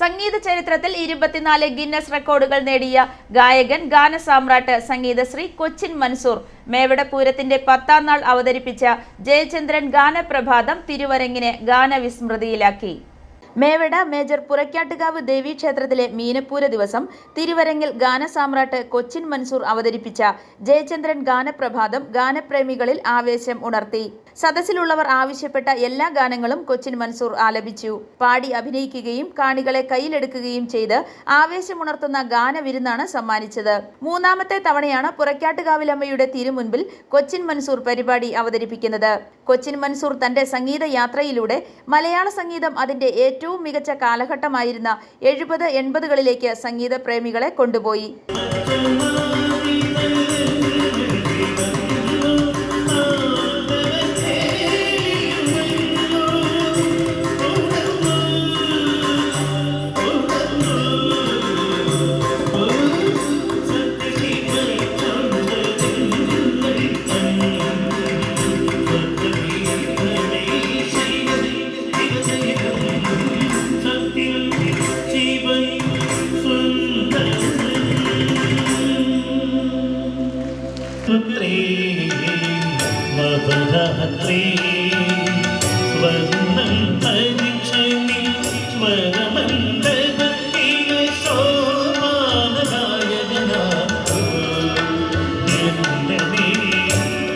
സംഗീത ചരിത്രത്തിൽ ഇരുപത്തിനാല് ഗിന്നസ് റെക്കോർഡുകൾ നേടിയ ഗായകൻ ഗാനസാമ്രാട്ട് സംഗീതശ്രീ കൊച്ചിൻ മൻസൂർ മേവിടപൂരത്തിന്റെ പത്താം നാൾ അവതരിപ്പിച്ച ജയചന്ദ്രൻ ഗാനപ്രഭാതം തിരുവരങ്ങിനെ ഗാനവിസ്മൃതിയിലാക്കി. മേവട മേജർ പുറക്കാട്ടുകാവ് ദേവീക്ഷേത്രത്തിലെ മീനപ്പൂര ദിവസം തിരുവരങ്ങിൽ ഗാനസാമ്രാട്ട് കൊച്ചിൻ മൻസൂർ അവതരിപ്പിച്ച ജയചന്ദ്രൻ ഗാനപ്രഭാതം ഗാനപ്രേമികളിൽ ആവേശം ഉണർത്തി. സദസ്സിലുള്ളവർ ആവശ്യപ്പെട്ട എല്ലാ ഗാനങ്ങളും കൊച്ചിൻ മൻസൂർ ആലപിച്ചു. പാടി അഭിനയിക്കുകയും കാണികളെ കയ്യിലെടുക്കുകയും ചെയ്ത് ആവേശമുണർത്തുന്ന ഗാനവിരുന്നാണ് സമ്മാനിച്ചത്. മൂന്നാമത്തെ തവണയാണ് പുറക്കാട്ടുകാവിലമ്മയുടെ തിരുമുൻപിൽ കൊച്ചിൻ മൻസൂർ പരിപാടി അവതരിപ്പിക്കുന്നത്. കൊച്ചിൻ മൻസൂർ തന്റെ സംഗീത യാത്രയിലൂടെ മലയാള സംഗീതം അതിന്റെ ഏറ്റവും മികച്ച കാലഘട്ടമായിരുന്ന എഴുപത് എൺപതുകളിലേക്ക് സംഗീത പ്രേമികളെ കൊണ്ടുപോയി. पुत्रे नवरात्रे वर्णं परिक्षणि स्वरमन्दवतीन सोमानराय जनान्दने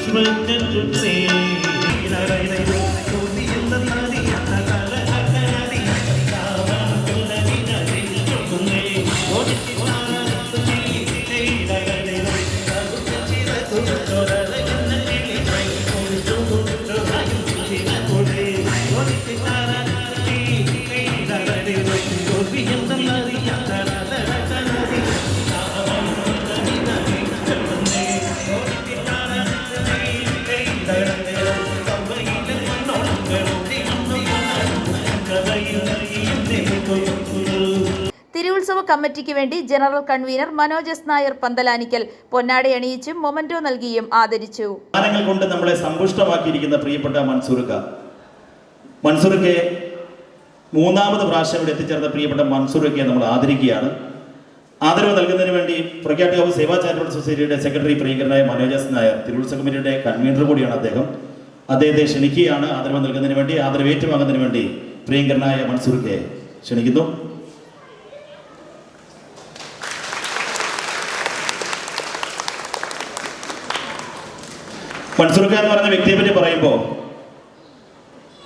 स्वतपुत्रे ஓடிச்சிட்டான തിരുവുത്സവ കമ്മിറ്റിക്ക് വേണ്ടി general convener Manoj S Nair Panthalanickal പൊന്നാടി അണിയിച്ചും മൊമന്റോ നൽകിയും ആദരിച്ചു. കൊണ്ട് നമ്മളെ സമ്പുഷ്ടമാക്കിയിരിക്കുന്ന പ്രിയപ്പെട്ട മൻസൂർക്ക മൻസൂർക്കെ മൂന്നാമത് പ്രാവശ്യം ഇവിടെ എത്തിച്ചേർന്ന പ്രിയപ്പെട്ട മൻസൂറൊക്കെ നമ്മൾ ആദരിക്കുകയാണ്. ആദരവ് നൽകുന്നതിന് വേണ്ടി പ്രഖ്യാപിതാവ് സേവാ ചാരിറ്റബിൾ സൊസൈറ്റിയുടെ സെക്രട്ടറി പ്രിയങ്കരനായ മനോജസ് നായർ തിരുവോത്സവ കമ്മിറ്റിയുടെ കൺവീനർ കൂടിയാണ് അദ്ദേഹം. അദ്ദേഹത്തെ ക്ഷണിക്കുകയാണ്. ആദരവ് നൽകുന്നതിന് വേണ്ടി ആദരവ് ഏറ്റുവാങ്ങുന്നതിന് വേണ്ടി പ്രിയങ്കരനായ മൻസൂർക്കെ ക്ഷണിക്കുന്നു. മൻസൂർക്ക എന്ന് പറഞ്ഞ വ്യക്തിയെ പറ്റി പറയുമ്പോൾ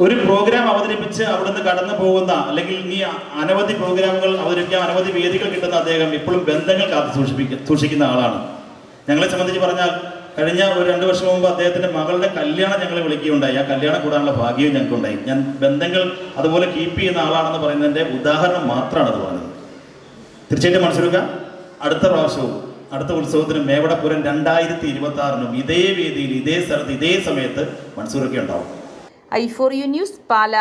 ഒരു പ്രോഗ്രാം അവതരിപ്പിച്ച് അവിടുന്ന് കടന്നു പോകുന്ന അല്ലെങ്കിൽ ഇനി അനവധി പ്രോഗ്രാമുകൾ അവതരിപ്പിക്കാൻ അനവധി വേദികൾ കിട്ടുന്ന അദ്ദേഹം ഇപ്പോഴും ബന്ധങ്ങൾ കാത്തു സൂക്ഷിപ്പിക്ക സൂക്ഷിക്കുന്ന ആളാണ്. ഞങ്ങളെ സംബന്ധിച്ച് പറഞ്ഞാൽ കഴിഞ്ഞ ഒരു രണ്ട് വർഷം മുമ്പ് അദ്ദേഹത്തിന്റെ മകളുടെ കല്യാണം ഞങ്ങളെ വിളിക്കുകയുണ്ടായി. ആ കല്യാണം കൂടാനുള്ള ഭാഗ്യവും ഞങ്ങൾക്കുണ്ടായി. ഞാൻ ബന്ധങ്ങൾ അതുപോലെ കീപ്പ് ചെയ്യുന്ന ആളാണെന്ന് പറയുന്നതിന്റെ ഉദാഹരണം മാത്രമാണ് അത് പറഞ്ഞത്. തീർച്ചയായിട്ടും മനസ്സിലാക്കുക. അടുത്ത പ്രാവശ്യവും അടുത്ത ഉത്സവത്തിനും മേവടപുരം രണ്ടായിരത്തി ഇരുപത്തി ആറിനും ഇതേ വേദിയിൽ ഇതേ സ്ഥലത്ത് ഇതേ സമയത്ത് മൺസൂറൊക്കെ ഉണ്ടാവും. I four you news Pala